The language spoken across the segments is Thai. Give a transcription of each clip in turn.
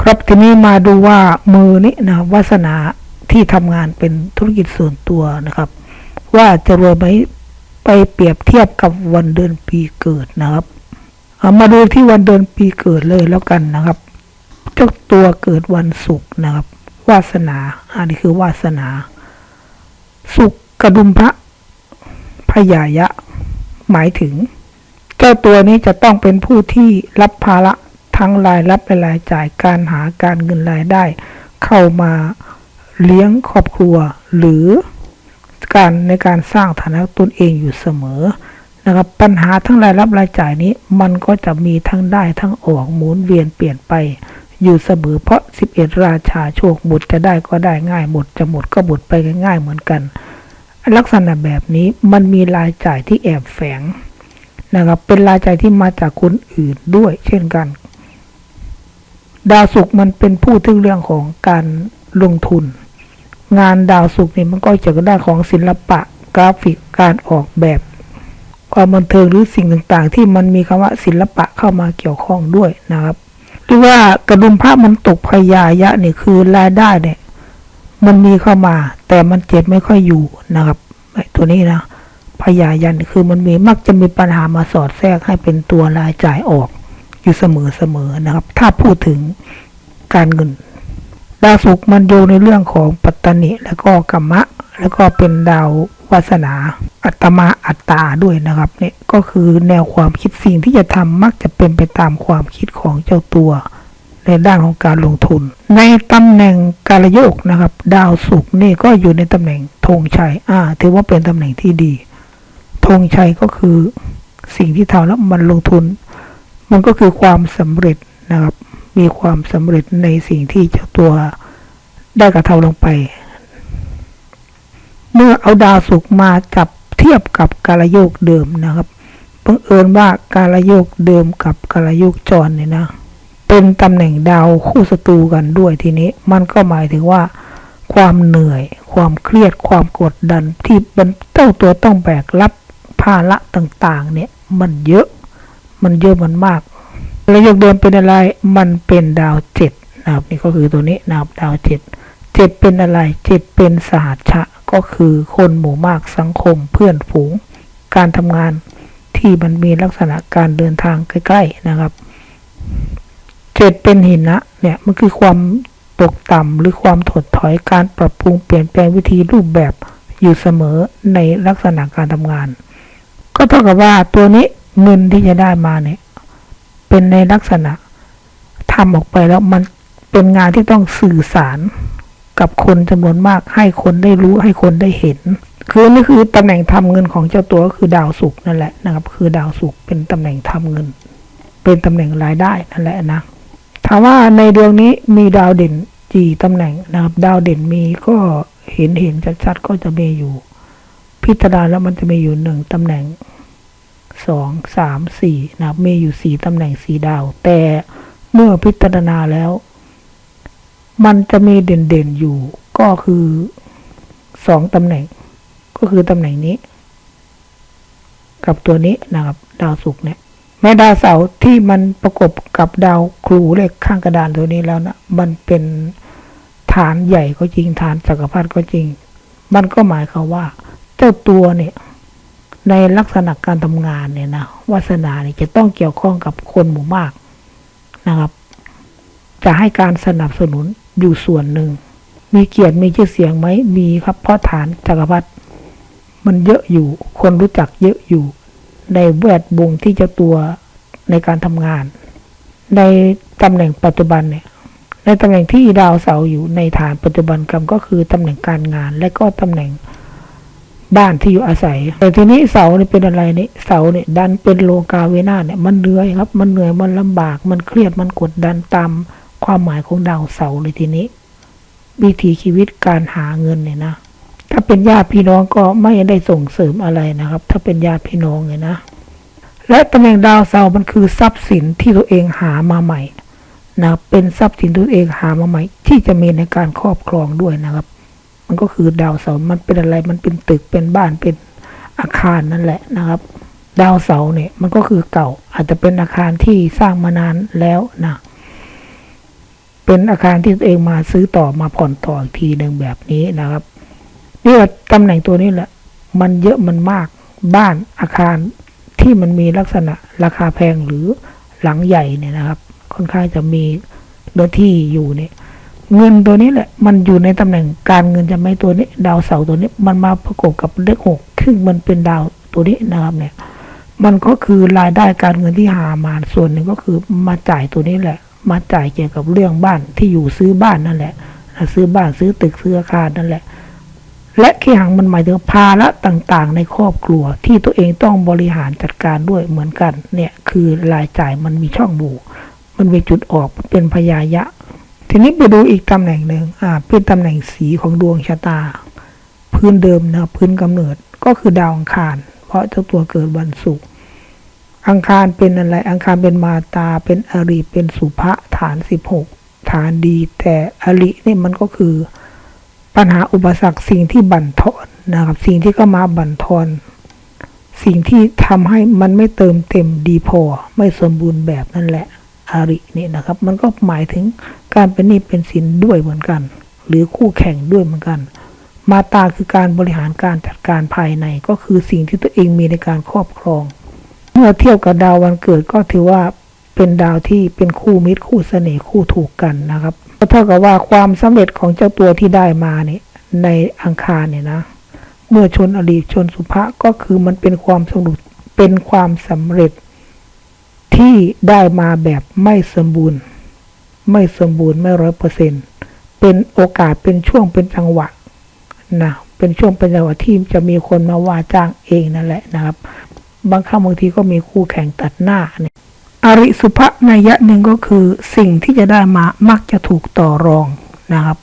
ครับทีนี้มาดูว่ามือนี้นะวาสนาที่ทำงานเป็นธุรกิจส่วนตัวนะครับ ว่าจะรวยไหมไปเปรียบเทียบกับวันเดือนปีเกิดนะครับามาดูที่วันเดือนปีเกิดเลยแล้วกันนะครับ เจ้าตัวเกิดวันศุกร์นะครับ วาสนา อันนี้คือวาสนา สุกกระดุมพระพยายะ หมายถึง เจ้าตัวนี้จะต้องเป็นผู้ที่รับภาระ ทั้งรายรับและรายจ่ายการหาการเงินรายได้ เข้ามาเลี้ยงครอบครัว หรือการในการสร้างฐานะตนเองอยู่เสมอนะครับปัญหาทั้งรายรับรายจ่ายนี้มันก็จะมีทั้งได้ทั้งออกหมุนเวียนเปลี่ยนไป อยู่เสมอเพราะ 11 ราชาโชคหมดจะได้ก็ได้ง่ายหมดจะหมดก็หมดไปง่ายเหมือนกัน ลักษณะแบบนี้มันมีรายจ่ายที่แอบแฝงนะครับเป็นรายจ่ายที่มาจากคนอื่นด้วย เช่นกัน ดาวศุกร์มันเป็นผู้ถึงเรื่องของการลงทุน งานดาวศุกร์นี่มันก็จะได้านของศิลปะกราฟิกการออกแบบ ความบันเทิงหรือสิ่งต่างๆ ที่มันมีคำว่าศิลปะเข้ามาเกี่ยวข้องด้วยนะครับหรือว่ากระดุมผ้ามันตกพยายะเนี่ยคือรายได้เนี่ยมันมีเข้ามา แต่มันเจ็บไม่ค่อยอยู่นะครับไอตัวนี้นะพยายันคือมันมีมักจะมีปัญหามาสอดแทรกให้เป็นตัวรายจ่ายออก อยู่เสมอๆนะครับ ถ้าพูดถึงการเงิน ดาวศุกร์มันโยงในเรื่องของปัตตานิแล้วก็กรรมะ แล้วก็เป็นดาววาสนา อัตมาอัตตาด้วยนะครับเนี่ยก็คือแนวความคิดสิ่งที่จะทำมักจะเป็นไปตามความคิดของเจ้าตัว ในด้านของการลงทุน ในตำแหน่งการโยกนะครับ ดาวศุกร์นี่ก็อยู่ในตำแหน่งธงชัยอ่า ถือว่าเป็นตำแหน่งที่ดีธงชัยก็คือสิ่งที่ทำแล้วมันลงทุน มันก็คือความสำเร็จนะครับ มีความสำเร็จในสิ่งที่เจ้าตัวได้กระทำลงไป เมื่อเอาดาวศุกร์มาจับเทียบกับการโยกเดิมนะครับบังเอิญว่าการโยกเดิมกับการโยกจรเนี่ยนะเป็นตำแหน่งดาวคู่ศัตรูกันด้วยทีนี้ มันก็หมายถึงว่า ความเหนื่อย ความเครียดความกดดันที่มันเจ้าตัวต้องแบกรับภาระต่าง ๆ เนี่ย มันเยอะ มันเยอะมันมาก แล้วยกเดิมเป็นอะไร มันเป็นดาวเจ็ดนะครับนี่ก็คือตัวนี้นะครับดาวเจ็ดเจ็ดเป็นอะไรเจ็ดเป็นสหัชะก็คือคนหมู่มากสังคมเพื่อนฝูง การทำงานที่มันมีลักษณะการเดินทางใกล้ ๆนะครับเจ็ดเป็นหินนะเนี่ยมันคือความตกต่ำหรือความถดถอยการปรับปรุงเปลี่ยนแปลงวิธีรูปแบบอยู่เสมอในลักษณะการทำงาน ก็เท่ากับว่าตัวนี้เงินที่จะได้มาเนี่ย เป็นในลักษณะทำออกไปแล้วมันเป็นงานที่ต้องสื่อสารกับคนจำนวนมากให้คนได้รู้ให้คนได้เห็น คือนี่คือตำแหน่งทำเงินของเจ้าตัวก็คือดาวศุกร์นั่นแหละนะครับ คือดาวศุกร์เป็นตำแหน่งทำเงิน เป็นตำแหน่งรายได้นั่นแหละนะถามว่าในดวงนี้มีดาวเด่นกี่ตำแหน่งนะครับ ดาวเด่นมีก็เห็นเห็นชัดๆก็จะมีอยู่ พิจารณาแล้วมันจะมีอยู่หนึ่งตำแหน่ง สองสามสี่นะครับมีอยู่สี่ตำแหน่งสี่ดาว แต่เมื่อพิจารณาแล้ว มันจะมีเด่นๆอยู่ก็คือสองตำแหน่ง ก็คือตำแหน่งนี้ กับตัวนี้นะครับ ดาวศุกร์เนี่ยแม้ดาวเสาร์ที่มันประกบกับดาวครูเลขข้างกระดานตัวนี้แล้วนะมันเป็นฐานใหญ่ก็จริงฐานจักรพรรดิก็จริง มันก็หมายความว่า เจ้าตัวเนี่ย ในลักษณะการทำงานเนี่ยนะวาสนาเนี่ยจะต้องเกี่ยวข้องกับคนหมู่มากนะครับ จะให้การสนับสนุนอยู่ส่วนหนึ่ง มีเกียรติมีชื่อเสียงไหมมีครับ เพราะฐานจักรพรรดิมันเยอะอยู่ คนรู้จักเยอะอยู่ ในแวดวงที่เจ้าตัวในการทำงาน ในตำแหน่งปัจจุบันเนี่ย ในตำแหน่งที่ดาวเสาร์อยู่ในฐานปัจจุบันกรรมก็คือตำแหน่งการงาน และก็ตำแหน่ง บ้านที่อยู่อาศัย แต่ทีนี้เสาเนี่ยเป็นอะไรนี่เสาเนี่ยดันเป็นโลกาเวนาเนี่ยมันเหนื่อยครับ มันเหนื่อยมันลำบาก มันเครียดมันกดดันตามความหมายของดาวเสาเลยทีนี้ วิถีชีวิตการหาเงินเนี่ยนะถ้าเป็นญาติพี่น้องก็ไม่ได้ส่งเสริมอะไรนะครับ ถ้าเป็นญาติพี่น้องเนี่ยนะ และตำแหน่งดาวเสาร์มันคือทรัพย์สินที่ตัวเองหามาใหม่นะเป็นทรัพย์สินตัวเองหามาใหม่ ที่จะมีในการครอบครองด้วยนะครับ มันก็คือดาวเสาร์มันเป็นอะไร มันเป็นตึกเป็นบ้านเป็นอาคารนั่นแหละนะครับ ดาวเสาร์เนี่ยมันก็คือเก่า อาจจะเป็นอาคารที่สร้างมานานแล้วนะเเป็นอาคารที่ตัวเองมาซื้อต่อมาผ่อนต่ออีกทีหนึ่งแบบนี้นะครับนี่ว่าตำแหน่งตัวนี้แหละ มันเยอะมันมากบ้านอาคารที่มันมีลักษณะราคาแพงหรือหลังใหญ่เนี่ยนะครับ ค่อนข้างจะมีเนื้อที่อยู่เนี่ย เงินตัวนี้แหละ มันอยู่ในตำแหน่งการเงินจะไม่ตัวนี้ ดาวเสาร์ตัวนี้ มันมาประกบกับเลขหกซึ่งมันเป็นดาวตัวนี้นะครับเนี่ย มันก็คือรายได้การเงินที่หามาส่วนหนึ่งก็คือมาจ่ายตัวนี้แหละ มาจ่ายเกี่ยวกับเรื่องบ้านที่อยู่ซื้อบ้านนั่นแหละซื้อบ้านซื้อตึกซื้ออาคารนั่นแหละ และขี้หังมันหมายถึงภาระต่างๆ ในครอบครัวที่ตัวเองต้องบริหารจัดการด้วยเหมือนกัน เนี่ยคือรายจ่ายมันมีช่องโหว่มันเป็นจุดออกมันเป็นพยายะ ทีนี้ไปดูอีกตำแหน่งหนึ่งอ่าเป็นตำแหน่งสีของดวงชะตา พื้นเดิมนะพื้นกำเนิดก็คือดาวอังคาร เพราะเจ้าตัวเกิดวันศุกร์อังคารเป็นอะไร อังคารเป็นมาตา เป็นอริ เป็นสุภะฐานสิบหกฐานดี แต่อรินี่มันก็คือ ปัญหาอุปสรรคสิ่งที่บั่นทอนนะครับ สิ่งที่เข้ามาบั่นทอน สิ่งที่ทำให้มันไม่เติมเต็มดีพอ ไม่สมบูรณ์แบบนั่นแหละ อรินี่นะครับ มันก็หมายถึง การเป็นหนี้เป็นสินด้วยเหมือนกัน หรือคู่แข่งด้วยเหมือนกัน มาตาคือการบริหารการจัดการภายในก็คือสิ่งที่ตัวเองมีในการครอบครอง เมื่อเทียบกับดาววันเกิดก็ถือว่าเป็นดาวที่เป็นคู่มิตรคู่เสน่ห์คู่ถูกกันนะครับก็เท่ากับว่าความสำเร็จของเจ้าตัวที่ได้มาเนี่ยในอังคารเนี่ยนะ เมื่อชนอดีชนสุภะก็คือมันเป็นความสนุกเป็นความสำเร็จที่ได้มาแบบไม่สมบูรณ์ ไม่สมบูรณ์ไม่ร้อยเปอร์เซ็นเป็นโอกาสเป็นช่วงเป็นจังหวะนะเป็นช่วงเป็นจังหวะที่จะมีคนมาว่าจ้างเองนั่นแหละนะครับ บางครั้งบางทีก็มีคู่แข่งตัดหน้าเนี่ยอริสุภะนัยยะหนึ่งก็คือสิ่งที่จะได้มามักจะถูกต่อรองนะครับ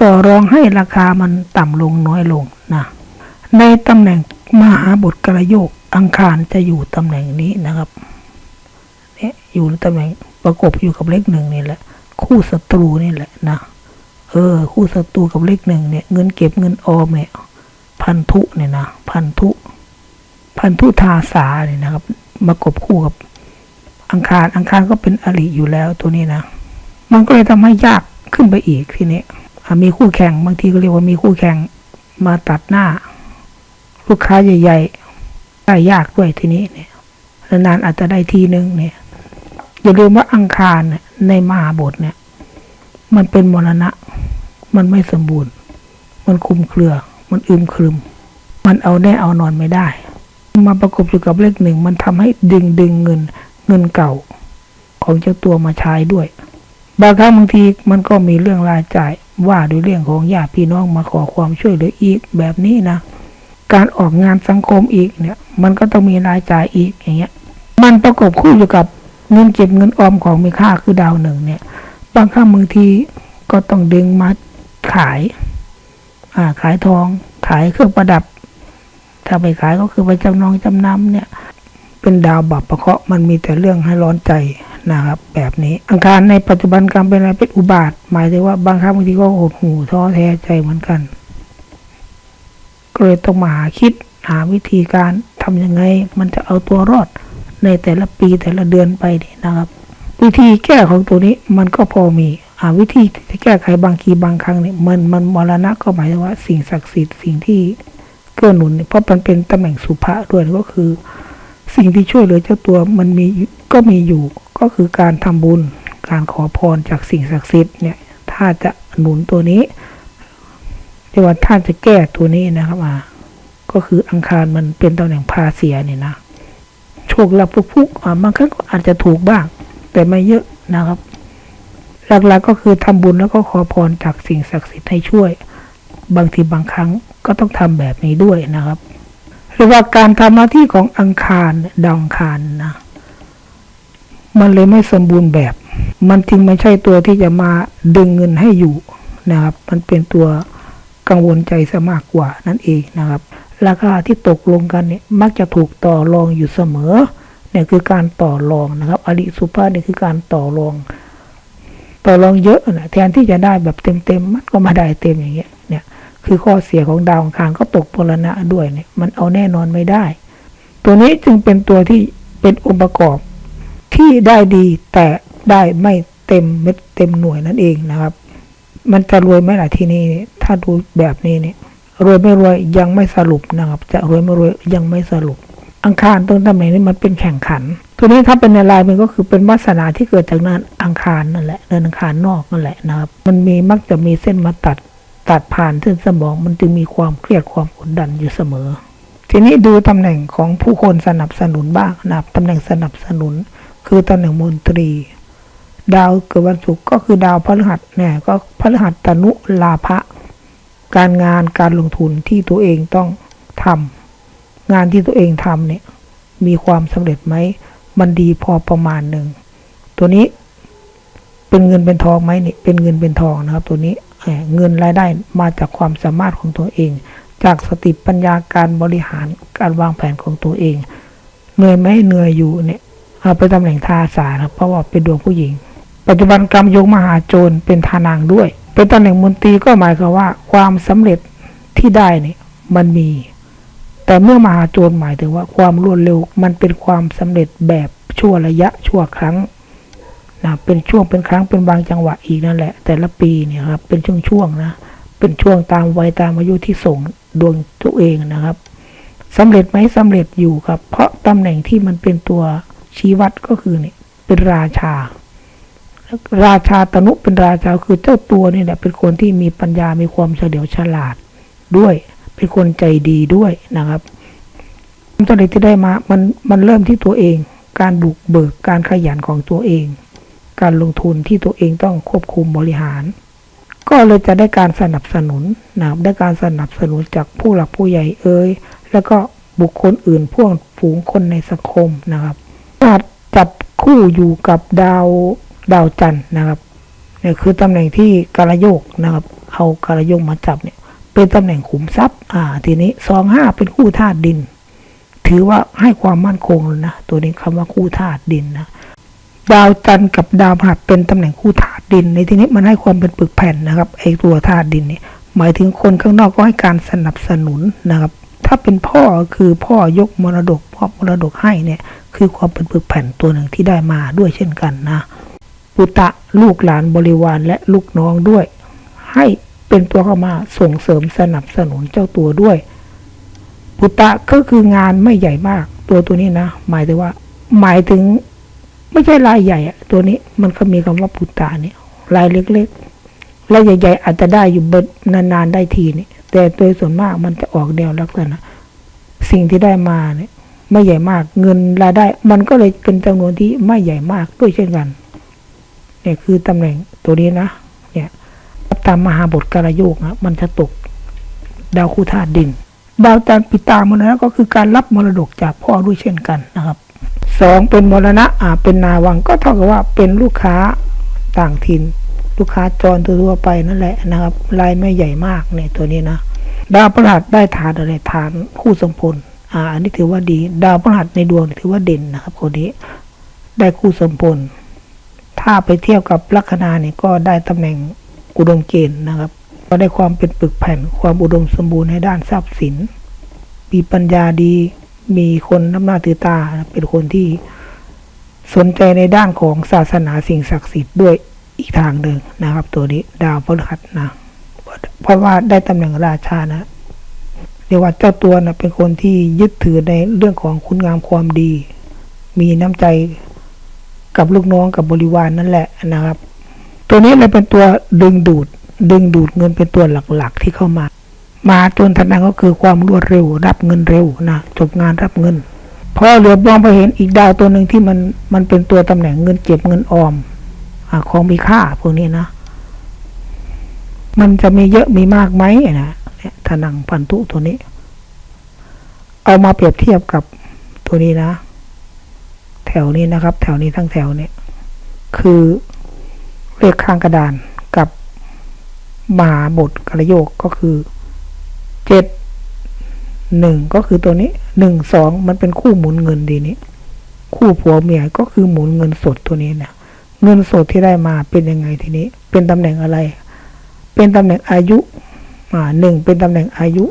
ต่อรองให้ราคามันต่ำลงน้อยลงนะในตำแหน่งมหาบทกระโยกอังคารจะอยู่ตำแหน่งนี้นะครับเนี่ยอยู่ในตำแหน่ง ประกบอยู่กับเลขหนึ่งนี่แหละ คู่ศัตรูนี่แหละนะเออ คู่ศัตรูกับเลขหนึ่งเนี่ยเงินเก็บเงินออมเนี่ยพันธุเนี่ยนะพันธุ พันธุทาสาเนี่ยนะครับ มากบคู่กับ อังคาร อังคารก็เป็นอริอยู่แล้วตัวนี้นะมันก็เลยทำให้ยากขึ้นไปอีกทีนี้มีคู่แข่งบางทีก็เรียกว่ามีคู่แข่งมาตัดหน้า ลูกค้าใหญ่ๆได้ยากด้วยทีนี้เนี่ยนานๆอาจจะได้ทีนึงเนี่ย อย่าลืมว่าอังคารเนี่ยในมหาบทเนี่ย มันเป็นมรณะ มันไม่สมบูรณ์ มันคุมเครือ มันอึมครึม มันเอาแน่เอานอนไม่ได้ มาประกบอยู่กับเลขหนึ่ง มันทำให้ดึงดึงเงินเงินเก่า ของเจ้าตัวมาใช้ด้วย บางครั้งบางทีมันก็มีเรื่องรายจ่าย ว่าด้วยเรื่องของญาติพี่น้องมาขอความช่วยเหลืออีกแบบนี้นะ การออกงานสังคมอีกเนี่ย มันก็ต้องมีรายจ่ายอีกอย่างเงี้ย มันประกบคู่อยู่กับ เงินเก็บเงินออมของมีค่าคือดาวหนึ่งเนี่ยบางครั้งบางทีก็ต้องดึงมาขายอ่าขายทอง ขายเครื่องประดับ ถ้าไปขายก็คือไปจำนองจำนำเนี่ย เป็นดาวบับประเคาะมันมีแต่เรื่องให้ร้อนใจนะครับ แบบนี้อังคารในปัจจุบันกรรมเป็นอะไรเป็นอุบาท หมายถึงว่าบางครั้งบางทีก็หดหูท้อแท้ใจเหมือนกันก็เลยต้องมาหาคิดหาวิธีการทำยังไง มันจะเอาตัวรอด ในแต่ละปีแต่ละเดือนไปนี่นะครับ วิธีแก้ของตัวนี้มันก็พอมีอ่าวิธีที่จะแก้ไขบางทีบางครั้งเนี่ยมันมันมรณะก็หมายถึงว่า สิ่งศักดิ์สิทธิ์สิ่งที่เกื้อหนุนเนี่ยเพราะมันเป็นตำแหน่งสุภะด้วยก็คือ สิ่งที่ช่วยเหลือเจ้าตัวมันมีก็มีอยู่ก็คือการทำบุญ การขอพรจากสิ่งศักดิ์สิทธิ์เนี่ย ถ้าจะหนุนตัวนี้เรียกว่าถ้าจะแก้ตัวนี้นะครับอ่าก็คืออังคารมันเป็นตำแหน่งพาเสียเนี่ยนะ โชคลาภฟุกๆอ่าบางครั้งก็อาจจะถูกบ้าง แต่ไม่เยอะนะครับ หลักๆก็คือทำบุญแล้วก็ขอพรจากสิ่งศักดิ์สิทธิ์ให้ช่วย บางทีบางครั้งก็ต้องทำแบบนี้ด้วยนะครับ หรือว่าการทำหน้าที่ของอังคารดาวอังคารนะมันเลยไม่สมบูรณ์แบบ มันจึงไม่ใช่ตัวที่จะมาดึงเงินให้อยู่นะครับ มันเป็นตัวกังวลใจซะมากกว่านั่นเองนะครับ ราคาที่ตกลงกันเนี่ยมักจะถูกต่อรองอยู่เสมอเนี่ยคือการต่อรองนะครับอริสุภาเนี่ยคือการต่อรอง ต่อรองเยอะนะแทนที่จะได้แบบเต็มๆมันก็มาได้เต็มอย่างเงี้ยเนี่ยคือข้อเสียของดาวอังคารก็ตกพลณะด้วยเนี่ยมันเอาแน่นอนไม่ได้ ตัวนี้จึงเป็นตัวที่เป็นองค์ประกอบที่ได้ดีแต่ได้ไม่เต็มเม็ดเต็มหน่วยนั่นเองนะครับ มันจะรวยไหมล่ะที่นี่ถ้าดูแบบนี้เนี่ย รวยไม่รวยยังไม่สรุปนะครับ จะรวยไม่รวยยังไม่สรุป อังคารตรงตำแหน่งนี้มันเป็นแข่งขันตัวนี้ถ้าเป็นในลายมันก็คือเป็นวาสนาที่เกิดจากนั้นอังคารนั่นแหละเดินอังคารนอกนั่นแหละนะครับ มันมีมักจะมีเส้นมาตัดตัดผ่านเส้นสมองมันจึงมีความเครียดความกดดันอยู่เสมอ ทีนี้ดูตำแหน่งของผู้คนสนับสนุนบ้างนะครับตำแหน่งสนับสนุน คือตำแหน่งมนตรี ดาวเกิดวันศุกร์ก็คือดาวพฤหัสเนี่ยก็พฤหัสตนุลาภะ การงานการลงทุนที่ตัวเองต้องทำงานที่ตัวเองทำเนี่ยมีความสำเร็จไหม มันดีพอประมาณหนึ่ง ตัวนี้เป็นเงินเป็นทองไหมเนี่ยเป็นเงินเป็นทองนะครับ ตัวนี้เอ่อเงินรายได้มาจากความสามารถของตัวเอง จากสติปัญญาการบริหารการวางแผนของตัวเองเหนื่อยไหมเหนื่อยอยู่เนี่ยเอาไปตำแหน่งทาสาครับเพราะว่าเป็นดวงผู้หญิง ปัจจุบันกรรมยกมหาโจรเป็นทานางด้วย เป็นตำแหน่งมนตรีก็หมายความว่า ความสำเร็จที่ได้เนี่ยมันมี แต่เมื่อมหาโจรหมายถึงว่าความรวดเร็วมันเป็นความสำเร็จแบบชั่วระยะชั่วครั้งนะเป็นช่วงเป็นครั้งเป็นบางจังหวะอีกนั่นแหละ แต่ละปีเนี่ยครับเป็นช่วงๆนะเป็นช่วงตามวัยตามอายุที่ส่งดวงตัวเองนะครับสำเร็จไหมสำเร็จอยู่ครับ เพราะตำแหน่งที่มันเป็นตัวชี้วัดก็คือเนี่ยเป็นราชา ราชาตนุเป็นราชาคือเจ้าตัวนี่แหละเป็นคนที่มีปัญญา มีความเฉลียวฉลาดด้วย เป็นคนใจดีด้วยนะครับความสำเร็จที่ได้มามันมันเริ่มที่ตัวเอง การบุกเบิกการขยันของตัวเอง การลงทุนที่ตัวเองต้องควบคุมบริหาร ก็เลยจะได้การสนับสนุนนะครับได้การสนับสนุนจากผู้หลักผู้ใหญ่เอ่ยแล้วก็บุคคลอื่นพวกฝูงคนในสังคมนะครับจับคู่อยู่กับดาว ดาวจันทร์นะครับเนี่ยคือตำแหน่งที่กาลโยกนะครับ เอากาลโยกมาจับเนี่ย เป็นตำแหน่งขุมทรัพย์ อ่า ทีนี้สองห้าเป็นคู่ธาตุดิน ถือว่าให้ความมั่นคงเลยนะ ตัวนี้คำว่าคู่ธาตุดินนะ ดาวจันทร์กับดาวพฤหัสเป็นตำแหน่งคู่ธาตุดิน ในที่นี้มันให้ความเป็นปึกแผ่นนะครับไอตัวธาตุดินเนี่ยหมายถึงคนข้างนอกก็ให้การสนับสนุนนะครับ ถ้าเป็นพ่อคือพ่อยกมรดกพ่อมรดกให้เนี่ย คือความเป็นปึกแผ่นตัวหนึ่งที่ได้มาด้วยเช่นกันนะ ปุตตะลูกหลานบริวารและลูกน้องด้วย ให้เป็นตัวเข้ามาส่งเสริมสนับสนุนเจ้าตัวด้วยปุตตะก็คืองานไม่ใหญ่มาก ตัวตัวนี้นะ หมายถึงว่า หมายถึง ไม่ใช่รายใหญ่อะตัวนี้มันก็มีคำว่าปุตตะเนี่ยรายเล็กๆรายใหญ่ๆอาจจะได้อยู่เบิดนานๆได้ทีนี่แต่โดยส่วนมากมันจะออกแนวลักษณะสิ่งที่ได้มาเนี่ย ไม่ใหญ่มาก เงินรายได้ มันก็เลยเป็นจำนวนที่ไม่ใหญ่มากด้วยเช่นกัน เนี่ยคือตำแหน่งตัวนี้นะ เนี่ยตามมหาบทกาลโยกนะมันจะตกดาวคู่ธาตุดิน ดาวจันทร์ปิตามรณะก็คือการรับมรดกจากพ่อด้วยเช่นกันนะครับสองเป็นมรณะอ่าเป็นนาวังก็เท่ากับว่าเป็นลูกค้าต่างถิ่น ลูกค้าจรทั่วไปนั่นแหละนะครับรายไม่ใหญ่มากเนี่ยตัวนี้นะ ดาวพฤหัสได้ฐานอะไรฐานคู่สมพลอ่าอันนี้ถือว่าดี ดาวพฤหัสในดวงถือว่าเด่นนะครับคนนี้ได้คู่สมพล ถ้าไปเทียบกับลัคนาเนี่ยก็ได้ตำแหน่งอุดมเกณฑ์นะครับ ก็ได้ความเป็นปึกแผ่นความอุดมสมบูรณ์ในด้านทรัพย์สิน มีปัญญาดีมีคนน้ำหน้าถือตาเป็นคนที่สนใจในด้านของศาสนาสิ่งศักดิ์สิทธิ์ด้วยอีกทางหนึ่งนะครับ ตัวนี้ดาวพฤหัสนะเพราะว่าได้ตำแหน่งราชานะเรียกว่าเจ้าตัวนะเป็นคนที่ยึดถือในเรื่องของคุณงามความดี มีน้ำใจ กับลูกน้องกับบริวารนนั่นแหละนะครับ ตัวนี้เลยเป็นตัวดึงดูด ดึงดูดเงินเป็นตัวหลักๆ ที่เข้ามา มาจนทันนั้นก็คือความรวดเร็ว รับเงินเร็วนะจบงานรับเงินพอเหลือมองไปเห็นอีกดาวตัวหนึ่งที่มันมันเป็นตัวตำแหน่งเงินเก็บเงินออมอของมีค่าพวกนี้นะ มันจะมีเยอะมีมากไหมนะเนี่ยถนังพันธุตัวนี้ เอามาเปรียบเทียบกับตัวนี้นะ แถวนี้นะครับ แถวนี้ทั้งแถวเนี่ยคือเลขข้างกระดานกับมหาบทกระโยกก็คือเจ็ดหนึ่งก็คือตัวนี้หนึ่งสองมันเป็นคู่หมุนเงินดีนี้ คู่ผัวเมียก็คือหมุนเงินสดตัวนี้เนี่ยเงินสดที่ได้มาเป็นยังไงทีนี้ เป็นตำแหน่งอะไร เป็นตำแหน่งอายุอ่าหนึ่งเป็นตำแหน่งอายุ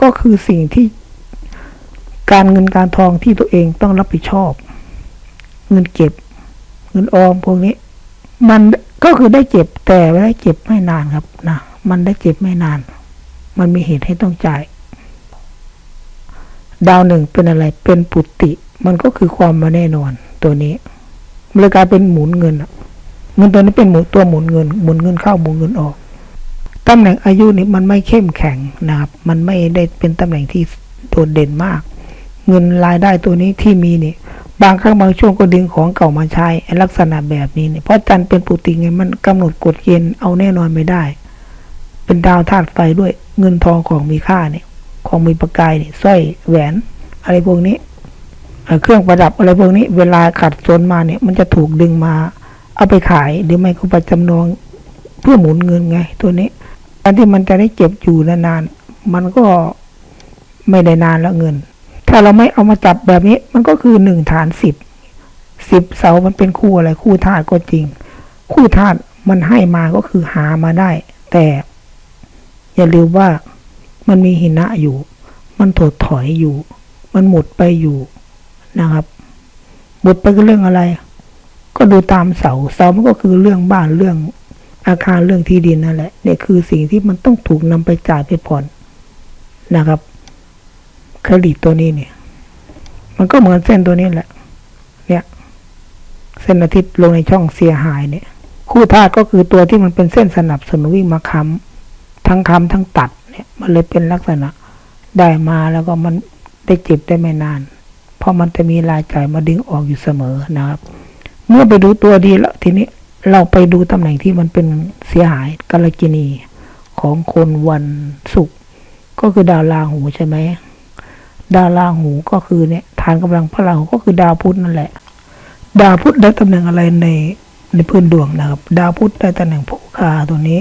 ก็คือสิ่งที่การเงินการทองที่ตัวเองต้องรับผิดชอบ เงินเก็บ เงินออมพวกนี้ มันก็คือได้เจ็บแต่ได้เจ็บไม่นานครับนะมันได้เจ็บไม่นาน มันมีเหตุให้ต้องจ่าย ดาวหนึ่งเป็นอะไรเป็นปุตติ มันก็คือความมาแน่นอนตัวนี้มันเลยกลายเป็นหมุนเงินเงินตัวนี้เป็นหมุนตัวหมุนเงินหมุนเงินเข้าหมุนเงินออกตำแหน่งอายุนี่มันไม่เข้มแข็งนะครับ มันไม่ได้เป็นตำแหน่งที่โดดเด่นมาก เงินรายได้ตัวนี้ที่มีนี่ บางครั้งบางช่วงก็ดึงของเก่ามาใช้ลักษณะแบบนี้เนี่ยเพราะจันทร์เป็นปุติไงมันกำหนดกฎเกณฑ์เอาแน่นอนไม่ได้ เป็นดาวธาตุไฟด้วยเงินทองของมีค่าเนี่ยของมีประกายเนี่ยสร้อยแหวน อะไรพวกนี้เเครื่องประดับอะไรพวกนี้ เวลาขัดสนมาเนี่ย มันจะถูกดึงมา เอาไปขายหรือไม่ก็ไปจำนองเพื่อหมุนเงินไง ตัวนี้การที่มันจะได้เก็บอยู่นานๆมันก็ไม่ได้นานแล้วเงิน ถ้าเราไม่เอามาจับแบบนี้ มันก็คือหนึ่งฐานสิบสิบเสามันเป็นคู่อะไรคู่ธาตุก็จริง คู่ธาตุมันให้มาก็คือหามาได้ แต่อย่าลืมว่ามันมีหินะอยู่ มันถดถอยอยู่ มันหมดไปอยู่นะครับหมดไปก็เรื่องอะไร ก็ดูตามเสาเสามันก็คือเรื่องบ้านเรื่องอาคารเรื่องที่ดินนั่นแหละเนี่ยคือสิ่งที่มันต้องถูกนำไปจ่ายไปผ่อนนะครับ เครดิตตัวนี้เนี่ย มันก็เหมือนเส้นตัวนี้แหละ เนี่ย เส้นอาทิตย์ลงในช่องเสียหายเนี่ย คู่ธาตุก็คือตัวที่มันเป็นเส้นสนับสนุนวิ่งมาค้ำทั้งค้ำทั้งตัดเนี่ย มันเลยเป็นลักษณะได้มาแล้วก็มันได้เจ็บได้ไม่นาน เพราะมันจะมีรายจ่ายมาดึงออกอยู่เสมอนะครับ เมื่อไปดูตัวดีแล้วทีนี้เราไปดูตำแหน่งที่มันเป็นเสียหายกาลกินีของคนวันศุกร์ก็คือดาวราหูใช่ไหม ดาวราหูก็คือเนี่ยฐานกำลังพระราหูก็คือดาวพุธนั่นแหละ ดาวพุธได้ตำแหน่งอะไรในในพื้นดวงนะครับ ดาวพุธได้ตำแหน่งโภคาตัวนี้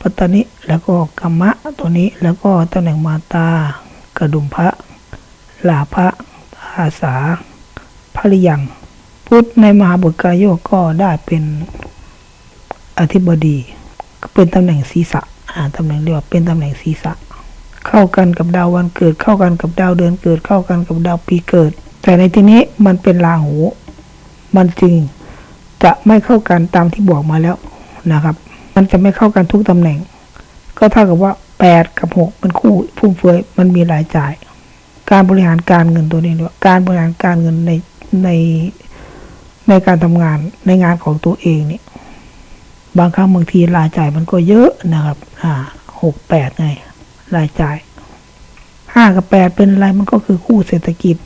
ปัตตานิแล้วก็กัมมะตัวนี้แล้วก็ตำแหน่งมาตากระดุมพระลาภะอาสาภริยังพุธในมหาบุตรกายโยกก็ได้เป็นอธิบดี ก็เป็นตำแหน่งศีรษะอ่าตำแหน่งเรียกว่าเป็นตำแหน่งศีรษะ เข้ากันกับดาววันเกิด เข้ากันกับดาวเดือนเกิด เข้ากันกับดาวปีเกิด แต่ในที่นี้มันเป็นราหู มันจึงจะไม่เข้ากันตามที่บอกมาแล้วนะครับ มันจะไม่เข้ากันทุกตำแหน่ง ก็เท่ากับว่าแปดกับหกมันคู่ฟุ่มเฟือยมันมีรายจ่าย การบริหารการเงินตัวนี้เรียกว่าการบริหารการเงินในในในการทำงานในงานของตัวเองเนี่ยบางครั้งบางทีรายจ่ายมันก็เยอะนะครับ อ่าหกแปดไง รายจ่ายห้ากับแปดเป็นอะไรมันก็คือคู่เศรษฐกิจ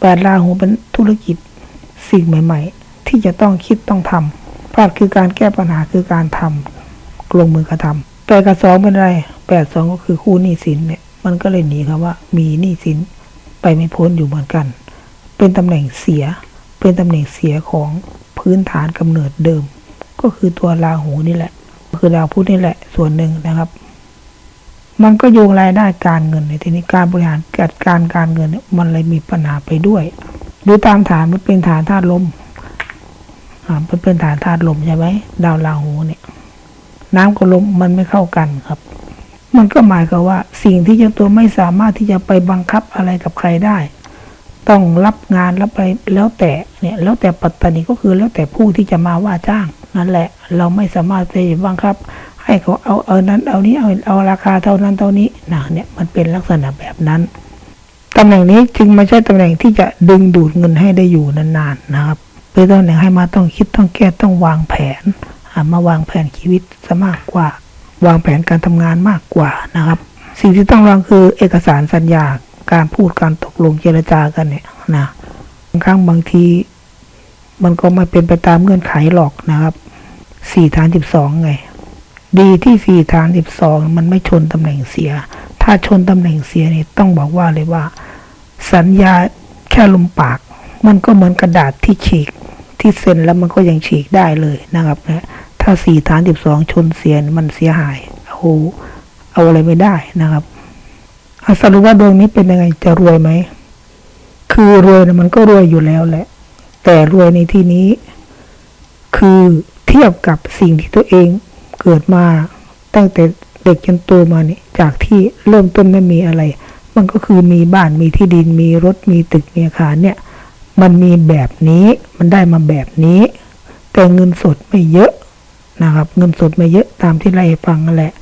แปดราหูเป็นธุรกิจสิ่งใหม่ ๆ ที่จะต้องคิดต้องทำพลาดคือการแก้ปัญหาคือการทำลงมือกระทำแปดกับสองเป็นอะไรแปดสองก็คือคู่หนี้สินเนี่ย มันก็เลยหนีคำว่า มีหนี้สินไปไม่พ้นอยู่เหมือนกัน เป็นตำแหน่งเสีย เป็นตำแหน่งเสียของพื้นฐานกำเนิดเดิม ก็คือตัวราหูนี่แหละ คือดาวพุธนี่แหละส่วนหนึ่งนะครับ มันก็โยงรายได้การเงินในทีนี้การบริหารจัดการการเงินเนี่ยมันเลยมีปัญหาไปด้วย ดูตามฐานมันเป็นฐานธาตุลมอ่ามันเป็นฐานธาตุลมใช่ไหมดาวราหูเนี่ย น้ำกับลมมันไม่เข้ากันครับ มันก็หมายความว่า สิ่งที่เจ้าตัวไม่สามารถที่จะไปบังคับอะไรกับใครได้ ต้องรับงานรับไปแล้วแต่เนี่ยแล้วแต่ปัตตานีก็คือแล้วแต่ผู้ที่จะมาว่าจ้างนั่นแหละ เราไม่สามารถไปบังคับ ให้เขาเอาเอานั้นเอานี้เอาเอาราคาเท่านั้นเท่านี้นะเนี่ยมันเป็นลักษณะแบบนั้นตำแหน่งนี้จึงไม่ใช่ตำแหน่งที่จะดึงดูดเงินให้ได้อยู่นานๆนะครับเป็นตำแหน่งให้มาต้องคิดต้องแก้ต้องวางแผนมาวางแผนชีวิตซะมากกว่า วางแผนการทำงานมากกว่านะครับ สิ่งที่ต้องระวังคือเอกสารสัญญาการพูดการตกลงเจรจากันเนี่ยนะบางครั้งบางที มันก็ไม่เป็นไปตามเงื่อนไขหรอกนะครับสี่ฐานสิบสองไง ดีที่สี่ฐานสิบสองมันไม่ชนตำแหน่งเสีย ถ้าชนตำแหน่งเสียนี่ต้องบอกว่าเลยว่า สัญญาแค่ลมปาก มันก็เหมือนกระดาษที่ฉีก ที่เซ็นแล้วมันก็ยังฉีกได้เลยนะครับนะถ้าสี่ฐานสิบสองชนเสียนี่มันเสียหายเอาเอาอะไรไม่ได้นะครับอะสรุปว่าดวงนี้เป็นยังไงจะรวยไหม คือรวยนะมันก็รวยอยู่แล้วแหละ แต่รวยในที่นี้ คือเทียบกับสิ่งที่ตัวเอง เกิดมาตั้งแต่เด็กจนโตมาเนี่ยจากที่เริ่มต้นไม่มีอะไร มันก็คือมีบ้านมีที่ดินมีรถมีตึกมีอาคารเนี่ย มันมีแบบนี้มันได้มาแบบนี้ แต่เงินสดไม่เยอะนะครับ เงินสดไม่เยอะตามที่ไล่ฟังนั่นแหละ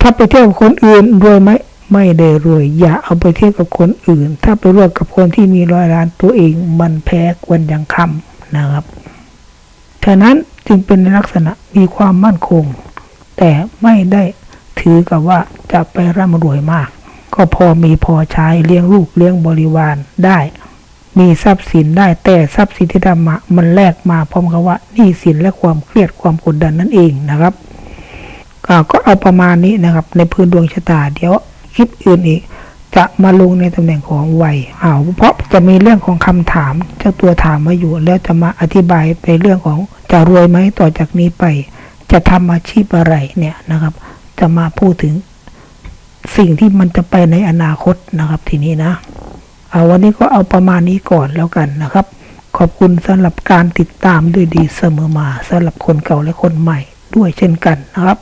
ถ้าไปเที่ยวกับคนอื่นรวยไหมไม่ได้รวย อย่าเอาไปเที่ยวกับคนอื่น ถ้าไปร่วมกับคนที่มีร้อยล้านตัวเอง มันแพ้ควรยังคำนะครับ ฉะนั้นจึงเป็นลักษณะมีความมั่นคง แต่ไม่ได้ถือกับว่าจะไปร่ำรวยมาก ก็พอมีพอใช้เลี้ยงลูกเลี้ยงบริวารได้ มีทรัพย์สินได้แต่ทรัพย์สินที่ได้มามันแลกมาพร้อมกับว่าหนี้สินและความเครียดความกดดันนั่นเองนะครับก็เอาประมาณนี้นะครับ ในพื้นดวงชะตาเดี๋ยวคลิปอื่นอีก จะมาลงในตำแหน่งของวัยอ้าวเพราะจะมีเรื่องของคำถามเจ้าตัวถามมาอยู่ แล้วจะมาอธิบายไปเรื่องของจะรวยไหมต่อจากนี้ไป จะทำอาชีพอะไรเนี่ยนะครับ จะมาพูดถึงสิ่งที่มันจะไปในอนาคตนะครับทีนี้นะ เอาวันนี้ก็เอาประมาณนี้ก่อนแล้วกันนะครับ ขอบคุณสำหรับการติดตามด้วยดีเสมอมาสำหรับคนเก่าและคนใหม่ด้วยเช่นกันนะครับ